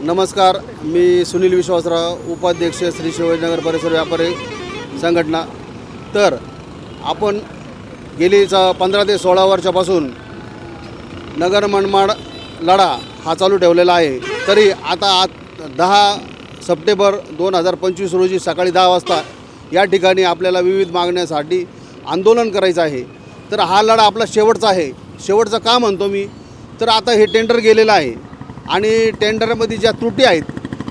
नमस्कार मी सुनील विश्वासराव उपाध्यक्ष श्री शिवाजीनगर परिसर व्यापारी संघटना. तर आपण गेली च पंधरा ते सोळा वर्षापासून नगर मनमाड लढा हा चालू ठेवलेला आहे. तरी आता आत दहा सप्टेंबर दोन हजार पंचवीस रोजी सकाळी दहा वाजता या ठिकाणी आपल्याला विविध मागण्यासाठी आंदोलन करायचं आहे. तर हा लढा आपला शेवटचा आहे. शेवटचं का म्हणतो मी? तर आता हे टेंडर गेलेलं आहे. आणि टेंडरमध्ये ज्या त्रुटी आहेत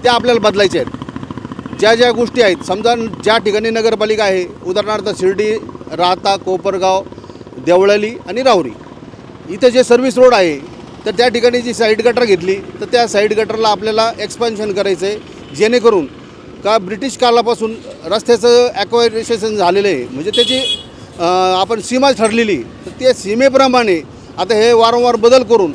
त्या आपल्याला बदलायच्या आहेत. ज्या ज्या गोष्टी आहेत समजा ज्या ठिकाणी नगरपालिका आहे उदाहरणार्थ शिर्डी राहता कोपरगाव देवळली आणि राहुरी. इथं जे सर्व्हिस रोड आहे तर त्या ठिकाणी जी साईड गटर घेतली तर त्या साईड गटरला आपल्याला एक्सपान्शन करायचं आहे जेणेकरून का ब्रिटिश कालापासून रस्त्याचं ॲक्वायरेशन झालेलं आहे. म्हणजे त्याची आपण सीमा ठरलेली तर त्या सीमेप्रमाणे आता हे वारंवार बदल करून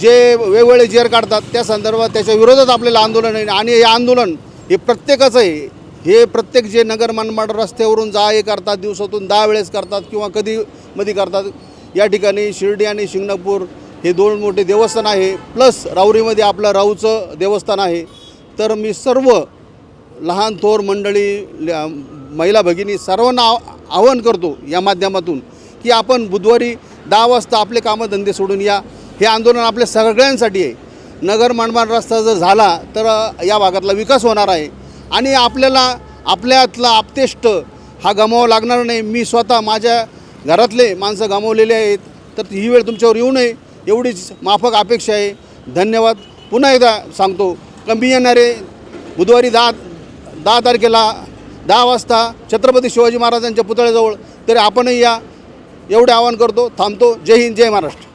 जे वेगवेगळे जेर काढतात त्या संदर्भात त्याच्या विरोधात आपल्याला आंदोलन आहे. आणि हे आंदोलन हे प्रत्येकाचं आहे. हे प्रत्येक जे नगर मनमाड रस्त्यावरून जा ये करतात दिवसातून दहा वेळेस करतात किंवा कधी मध्ये करतात. या ठिकाणी शिर्डी आणि शिंगणापूर हे दोन मोठे देवस्थान आहे. प्लस राऊरीमध्ये आपलं राऊचं देवस्थान आहे. तर मी सर्व लहान थोर मंडळी ल- महिला भगिनी सर्वांना आव आवाहन करतो या माध्यमातून की आपण बुधवारी दहा वाजता आपले कामधंदे सोडून या. हे आंदोलन आपल्या सगळ्यांसाठी आहे. नगर मनमाड रस्ता जर झाला तर या भागातला विकास होणार आहे. आणि आपल्याला आपल्यातला आपतेष्ट हा गमावा लागणार नाही. मी स्वतः माझ्या घरातले माणसं गमावलेले आहेत. तर ही वेळ तुमच्यावर येऊ नये. एवढीच माफक अपेक्षा आहे. धन्यवाद. पुन्हा एकदा सांगतो कमी येणारे बुधवारी दहा दहा तारखेला दहा वाजता छत्रपती शिवाजी महाराजांच्या पुतळ्याजवळ तरी आपणही या. एवढे आवाहन करतो थांबतो. जय हिंद जय महाराष्ट्र.